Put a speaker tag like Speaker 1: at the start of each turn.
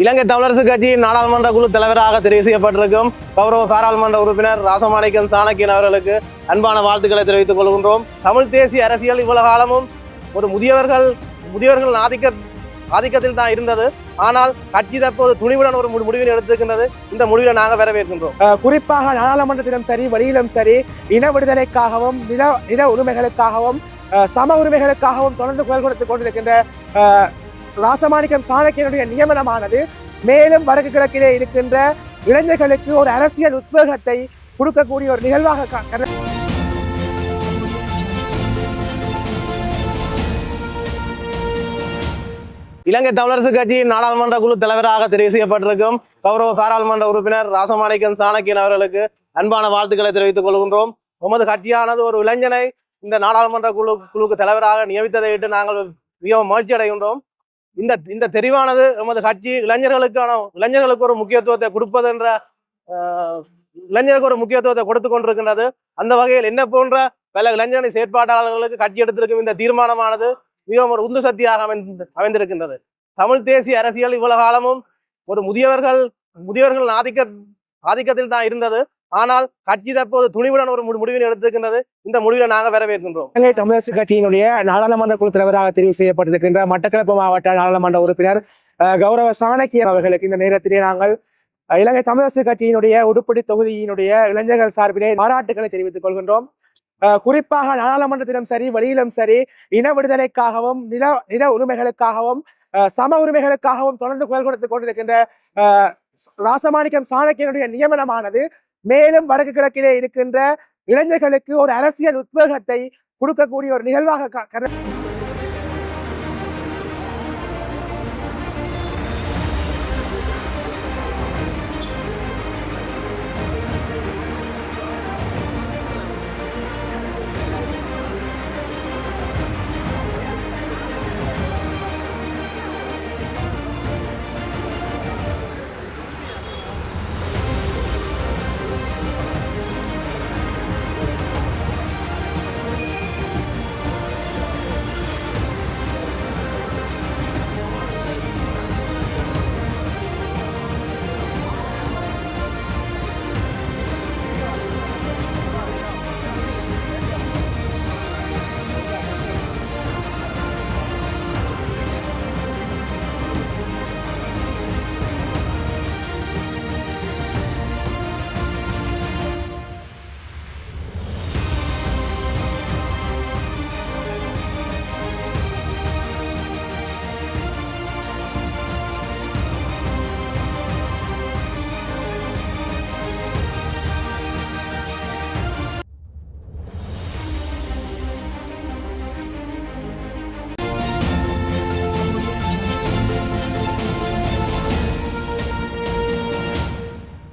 Speaker 1: இலங்கை தமிழரசு கட்சியின் நாடாளுமன்ற குழு தலைவராக தெரிவு செய்யப்பட்டிருக்கும். கௌரவ பாராளுமன்ற உறுப்பினர் ராசமாணிக்கம் சாணக்கியன் அவர்களுக்கு அன்பான வாழ்த்துக்களை தெரிவித்துக் கொள்கின்றோம். தமிழ் தேசிய அரசியல் இவ்வளவு காலமும் ஒரு முதியவர்கள் முதியவர்கள் ஆதிக்க ஆதிக்கத்தில் தான் இருந்தது. ஆனால் கட்சி தற்போது துணிவுடன் ஒரு முடிவில் எடுத்துக்கின்றது இந்த முடிவை நாங்கள் வரவேற்கின்றோம்.
Speaker 2: குறிப்பாக நாடாளுமன்றத்திலும் சரி வெளியிலும் சரி இன விடுதலைக்காகவும் நில நில உரிமைகளுக்காகவும் சம உரிமைகளுக்காகவும் தொடர்ந்து குரல் கொடுத்து கொண்டிருக்கின்ற ராசமாணிக்கம் சாணக்கியனுடைய நியமனமானது மேலும் வடக்கு கிழக்கிலே இருக்கின்ற இளைஞர்களுக்கு ஒரு அரசியல் உத்வேகத்தை கொடுக்கக்கூடிய ஒரு நிகழ்வாக
Speaker 1: இலங்கை தமிழரசு கட்சியின் நாடாளுமன்ற குழு தலைவராக தெரிவு செய்யப்பட்டிருக்கும் கௌரவ பாராளுமன்ற உறுப்பினர் ராசமாணிக்கம் சாணக்கியன் அவர்களுக்கு அன்பான வாழ்த்துக்களை தெரிவித்துக் கொள்கின்றோம். உமது கட்சியானது ஒரு இளைஞனை இந்த நாடாளுமன்ற குழு குழுக்கு தலைவராக நியமித்ததை இட்டு நாங்கள் மிகவும் மகிழ்ச்சி அடைகின்றோம் இந்த இந்த தெரிவானது எமது கட்சி இளைஞர்களுக்கான இளைஞர்களுக்கு ஒரு முக்கியத்துவத்தை கொடுப்பது என்ற ஆஹ், இளைஞருக்கு ஒரு முக்கியத்துவத்தை கொடுத்து கொண்டிருக்கின்றது. அந்த வகையில் என்ன போன்ற பல இளைஞரணி செயற்பாட்டாளர்களுக்கு கட்சி எடுத்திருக்கும் இந்த தீர்மானமானது மிகவும் ஒரு உந்து சக்தியாக அமைந்து அமைந்திருக்கின்றது. தமிழ் தேசிய அரசியல் இவ்வளவு காலமும் ஒரு முதியவர்கள் முதியவர்கள் ஆதிக்க ஆதிக்கத்தில் தான் இருந்தது. ஆனால் கட்சி தற்போது துணிவுடன் ஒரு மு- முடிவினை எடுத்திருக்கின்றது. இந்த முடிவை நாங்கள் வரவேற்கின்றோம்.
Speaker 2: இலங்கை தமிழரசு கட்சியினுடைய நாடாளுமன்ற குழு தலைவராக தெரிவு செய்யப்பட்டிருக்கின்ற மட்டக்களப்பு மாவட்ட நாடாளுமன்ற உறுப்பினர் அஹ், கௌரவ சாணக்கியன் அவர்களுக்கு இந்த நேரத்திலே நாங்கள் இலங்கை தமிழரசு கட்சியினுடைய உடுப்படி தொகுதியினுடைய இளைஞர்கள் சார்பிலே பாராட்டுகளை தெரிவித்துக் கொள்கின்றோம். அஹ், குறிப்பாக நாடாளுமன்றத்திலும் சரி வெளியிலும் சரி இன விடுதலைக்காகவும் நில நில உரிமைகளுக்காகவும் அஹ், சம உரிமைகளுக்காகவும் தொடர்ந்து குரல் கொடுத்துக் கொண்டிருக்கின்ற அஹ், ராசமாணிக்கம் சாணக்கியனுடைய நியமனமானது மேலும் வடக்கு கிழக்கிலே இருக்கின்ற இளைஞர்களுக்கு ஒரு அரசியல் உத்வேகத்தை கொடுக்கக்கூடிய ஒரு நிகழ்வாக க- கருத